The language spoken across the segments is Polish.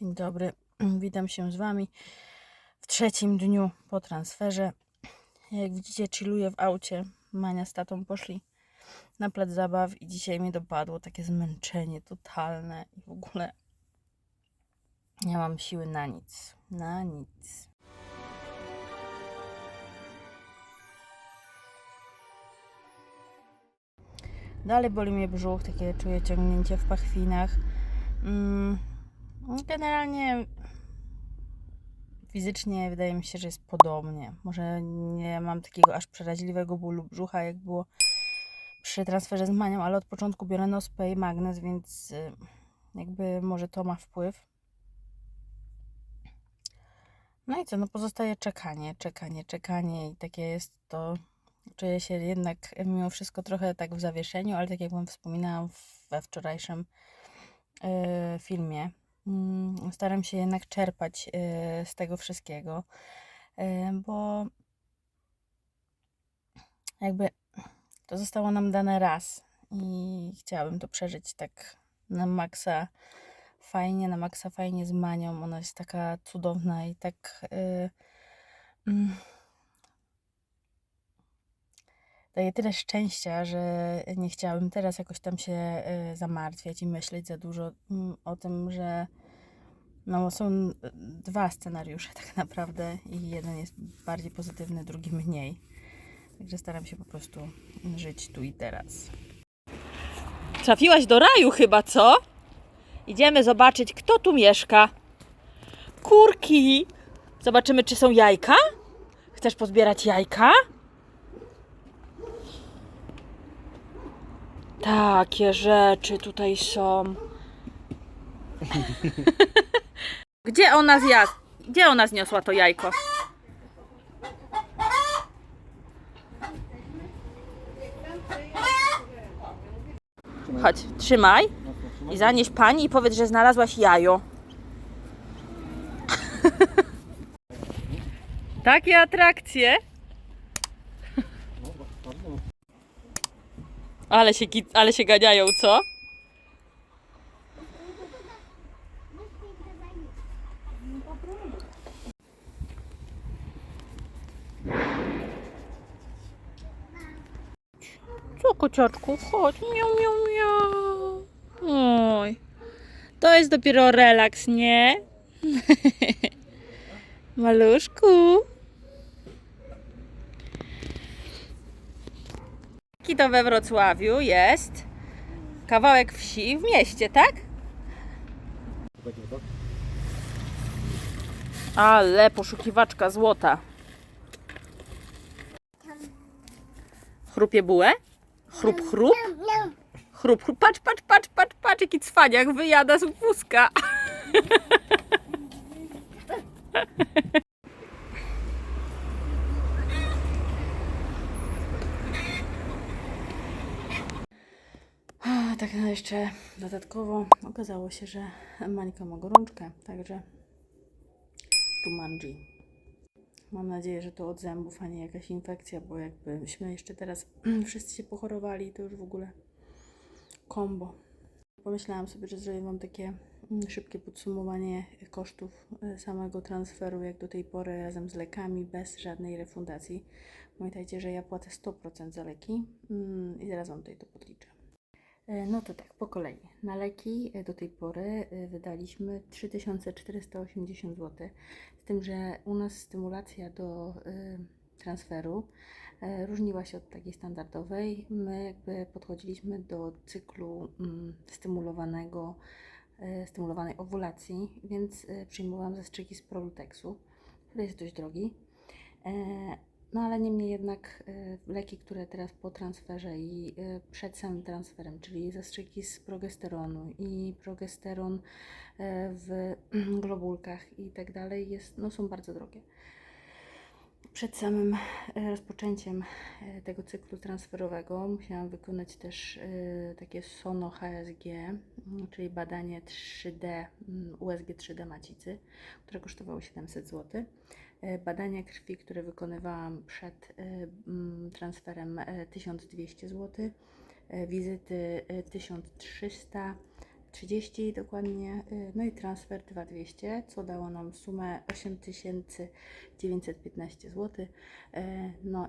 Dzień dobry, witam się z Wami w trzecim dniu po transferze. Jak widzicie, chilluję w aucie. Mania z tatą poszli na plac zabaw i dzisiaj mnie dopadło takie zmęczenie totalne i w ogóle nie mam siły na nic. Na nic. Dalej boli mnie brzuch, takie czuję ciągnięcie w pachwinach. Mm, Generalnie fizycznie wydaje mi się, że jest podobnie. Może nie mam takiego aż przeraźliwego bólu brzucha, jak było przy transferze z manią, ale od początku biorę nospę i magnez, więc y, jakby może to ma wpływ. No i co, no pozostaje czekanie, czekanie, czekanie i takie jest to, czuję się jednak mimo wszystko trochę tak w zawieszeniu, ale tak jak wam wspominałam we wczorajszym y, filmie, staram się jednak czerpać y, z tego wszystkiego, y, bo jakby to zostało nam dane raz i chciałabym to przeżyć tak na maksa fajnie, na maksa fajnie z Manią. Ona jest taka cudowna i tak y, mm, daje tyle szczęścia, że nie chciałabym teraz jakoś tam się y, zamartwiać i myśleć za dużo mm, o tym, że no, są y, dwa scenariusze tak naprawdę i jeden jest bardziej pozytywny, drugi mniej. Także staram się po prostu żyć tu i teraz. Trafiłaś do raju chyba, co? Idziemy zobaczyć, kto tu mieszka. Kurki! Zobaczymy, czy są jajka? Chcesz pozbierać jajka? Takie rzeczy tutaj są. Gdzie ona zjadł? Gdzie ona zniosła to jajko? Chodź, trzymaj i zanieś pani i powiedz, że znalazłaś jajo. Takie atrakcje. Ale się, ki- ale się ganiają, co? Co, kociaczku? Chodź. Miau, miau, miau. Oj. To jest dopiero relaks, nie? Maluszku. Jaki to we Wrocławiu jest kawałek wsi w mieście, tak? Ale poszukiwaczka złota. Chrupie bułę? Chrup, chrup? Chrup, chrup. Patrz, patrz, patrz, patrz, patrz, jaki cwaniak wyjada z wózka. A, tak no jeszcze dodatkowo okazało się, że Mańka ma gorączkę, także Jumanji. Mam nadzieję, że to od zębów, a nie jakaś infekcja, bo jakbyśmy jeszcze teraz wszyscy się pochorowali, to już w ogóle kombo. Pomyślałam sobie, że zrobię Wam takie mm, szybkie podsumowanie kosztów e, samego transferu, jak do tej pory, razem z lekami, bez żadnej refundacji. Pamiętajcie, że ja płacę 100% za leki mm, i zaraz Wam tutaj to podliczę. E, No to tak, po kolei. Na leki e, do tej pory e, wydaliśmy 3480 zł. Z tym, że u nas stymulacja do transferu różniła się od takiej standardowej. My jakby podchodziliśmy do cyklu mm, stymulowanego, stymulowanej owulacji, więc przyjmowałam zastrzyki z Prolutexu, który jest dość drogi. No ale niemniej jednak e, leki, które teraz po transferze i e, przed samym transferem, czyli zastrzyki z progesteronu i progesteron e, w globulkach i tak dalej, jest, no, są bardzo drogie. Przed samym rozpoczęciem tego cyklu transferowego musiałam wykonać też takie SONO HSG, m, czyli badanie 3D, mm, USG 3D macicy, które kosztowało 700 zł. E, Badania krwi, które wykonywałam przed e, transferem e, 1200 zł, e, wizyty e, 1300, 30 dokładnie, no i transfer 2200, co dało nam sumę 8915 zł. No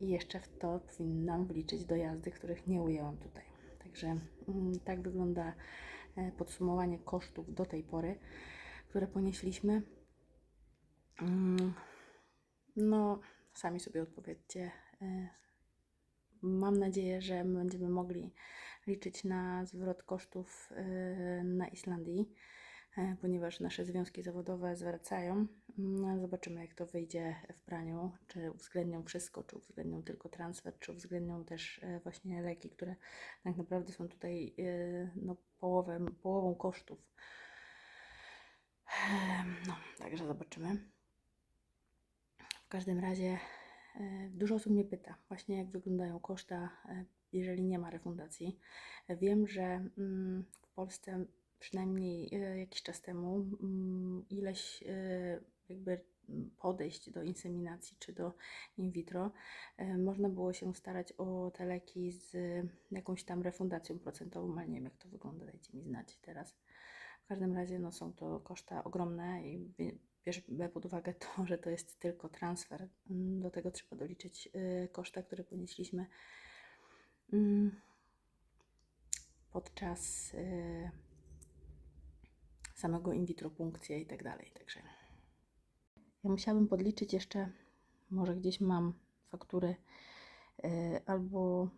i jeszcze w to powinnam wliczyć dojazdy, których nie ujęłam tutaj. Także mm, tak wygląda podsumowanie kosztów do tej pory, które ponieśliśmy. Mm, No, sami sobie odpowiedzcie. E, Mam nadzieję, że będziemy mogli liczyć na zwrot kosztów e, na Islandii, e, ponieważ nasze związki zawodowe zwracają. No, Zobaczymy, jak to wyjdzie w praniu, czy uwzględnią wszystko, czy uwzględnią tylko transfer, czy uwzględnią też właśnie leki, które tak naprawdę są tutaj no, połowę, połową kosztów. No, także zobaczymy. W każdym razie e, dużo osób mnie pyta właśnie jak wyglądają koszta, e, jeżeli nie ma refundacji. Wiem, że mm, w Polsce przynajmniej e, jakiś czas temu mm, ileś jakby podejść do inseminacji czy do in vitro można było się starać o te leki z jakąś tam refundacją procentową, ale nie wiem jak to wygląda, dajcie mi znać teraz. W każdym razie no, są to koszta ogromne i bierzmy pod uwagę to, że to jest tylko transfer. Mm, Do tego trzeba doliczyć y, koszta, które ponieśliśmy mm, podczas y, samego in vitro punkcję i tak dalej. Także ja musiałabym podliczyć jeszcze, może gdzieś mam faktury y, albo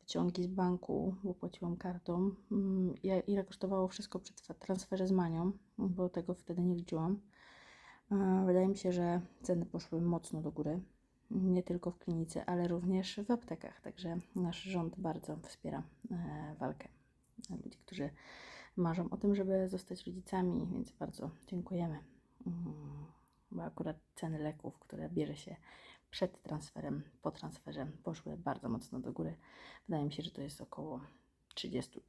wyciągi z banku, bo płaciłam kartą. Mm, Ile kosztowało wszystko przy transferze z Manią, bo tego wtedy nie liczyłam. Wydaje mi się, że ceny poszły mocno do góry. Nie tylko w klinice, ale również w aptekach. Także nasz rząd bardzo wspiera e, walkę ludzi, którzy marzą o tym, żeby zostać rodzicami, więc bardzo dziękujemy. Mm, Bo akurat ceny leków, które bierze się przed transferem, po transferze, poszły bardzo mocno do góry. Wydaje mi się, że to jest około 30-40%.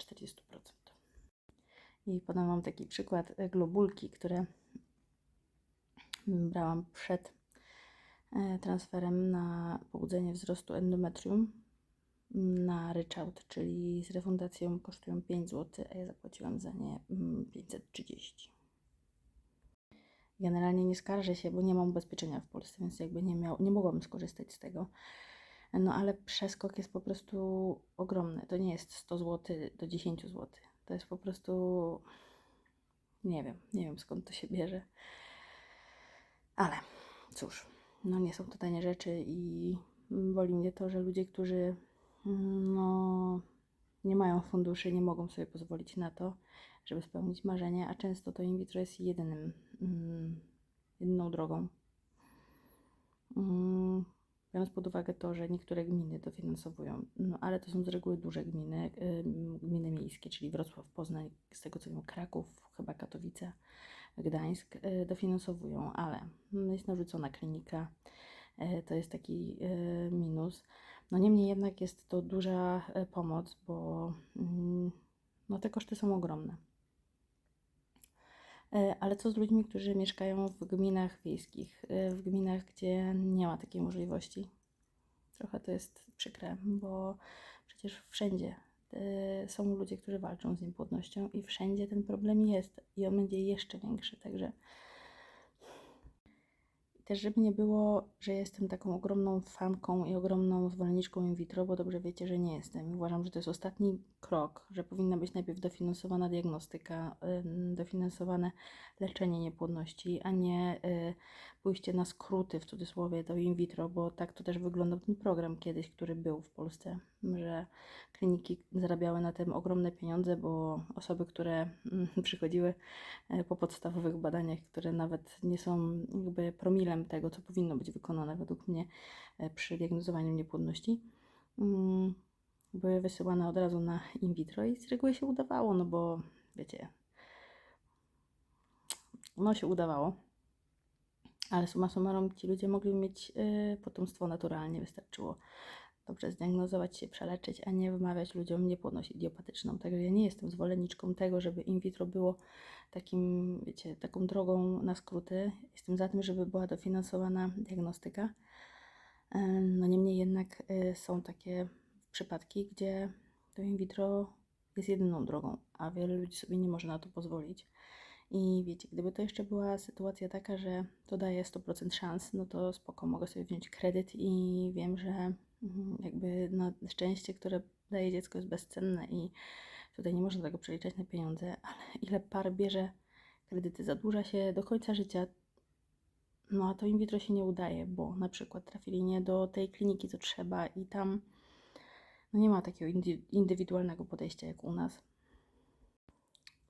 I podam Wam taki przykład globulki, które brałam przed e, transferem na pobudzenie wzrostu endometrium na ryczałt, czyli z refundacją kosztują 5 zł, a ja zapłaciłam za nie mm, 530. Generalnie nie skarżę się, bo nie mam ubezpieczenia w Polsce, więc jakby nie, miał, nie mogłabym skorzystać z tego. No ale przeskok jest po prostu ogromny. To nie jest 100 zł do 10 zł. To jest po prostu. Nie wiem, nie wiem skąd to się bierze. Ale cóż, no nie są to tanie rzeczy i boli mnie to, że ludzie, którzy mm, no, nie mają funduszy, nie mogą sobie pozwolić na to, żeby spełnić marzenie, a często to in vitro jest jedynym, mm, jedyną drogą. Mm, Biorąc pod uwagę to, że niektóre gminy dofinansowują, no ale to są z reguły duże gminy, ym, gminy miejskie, czyli Wrocław, Poznań, z tego co wiem, Kraków, chyba Katowice, Gdańsk y, dofinansowują, ale jest narzucona klinika, y, to jest taki y, minus. No niemniej jednak jest to duża pomoc, bo mm, no te koszty są ogromne. Ale co z ludźmi, którzy mieszkają w gminach wiejskich, w gminach, gdzie nie ma takiej możliwości? Trochę to jest przykre, bo przecież wszędzie są ludzie, którzy walczą z niepłodnością i wszędzie ten problem jest i on będzie jeszcze większy. Także też, żeby nie było, że jestem taką ogromną fanką i ogromną zwolenniczką in vitro, bo dobrze wiecie, że nie jestem. Uważam, że to jest ostatni krok, że powinna być najpierw dofinansowana diagnostyka, dofinansowane leczenie niepłodności, a nie y, pójście na skróty w cudzysłowie do in vitro, bo tak to też wyglądał ten program kiedyś, który był w Polsce, że kliniki zarabiały na tym ogromne pieniądze, bo osoby, które mm, przychodziły e, po podstawowych badaniach, które nawet nie są jakby promilem tego, co powinno być wykonane według mnie e, przy diagnozowaniu niepłodności, mm, były wysyłane od razu na in vitro i z reguły się udawało, no bo wiecie, no się udawało. Ale summa summarum ci ludzie mogli mieć y, potomstwo naturalnie, wystarczyło dobrze zdiagnozować się, przeleczyć, a nie wymawiać ludziom niepłodność idiopatyczną. Także ja nie jestem zwolenniczką tego, żeby in vitro było takim, wiecie, taką drogą na skróty. Jestem za tym, żeby była dofinansowana diagnostyka. No niemniej jednak y, są takie przypadki, gdzie to in vitro jest jedyną drogą, a wiele ludzi sobie nie może na to pozwolić. I wiecie, gdyby to jeszcze była sytuacja taka, że to daje 100% szans, no to spoko, mogę sobie wziąć kredyt i wiem, że mm, jakby no, szczęście, które daje dziecko jest bezcenne i tutaj nie można tego przeliczać na pieniądze, ale ile par bierze kredyty, zadłuża się do końca życia, no a to in vitro się nie udaje, bo na przykład trafili nie do tej kliniki, co trzeba i tam no nie ma takiego indy- indywidualnego podejścia jak u nas.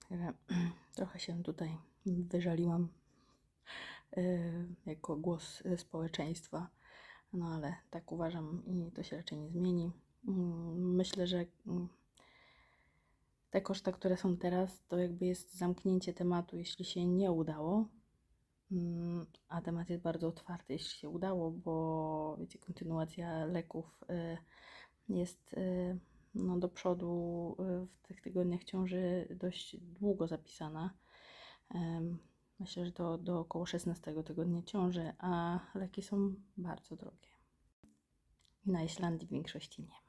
Także trochę się tutaj wyżaliłam yy, jako głos y, społeczeństwa, no ale tak uważam i to się raczej nie zmieni. Mm, Myślę, że mm, te koszta, które są teraz, to jakby jest zamknięcie tematu, jeśli się nie udało. Mm, A temat jest bardzo otwarty, jeśli się udało, bo wiecie, kontynuacja leków y, jest y, no, do przodu y, w tych tygodniach ciąży dość długo zapisana. Myślę, że do, do około 16 tygodnia ciąży, a leki są bardzo drogie. Na Islandii w większości nie ma.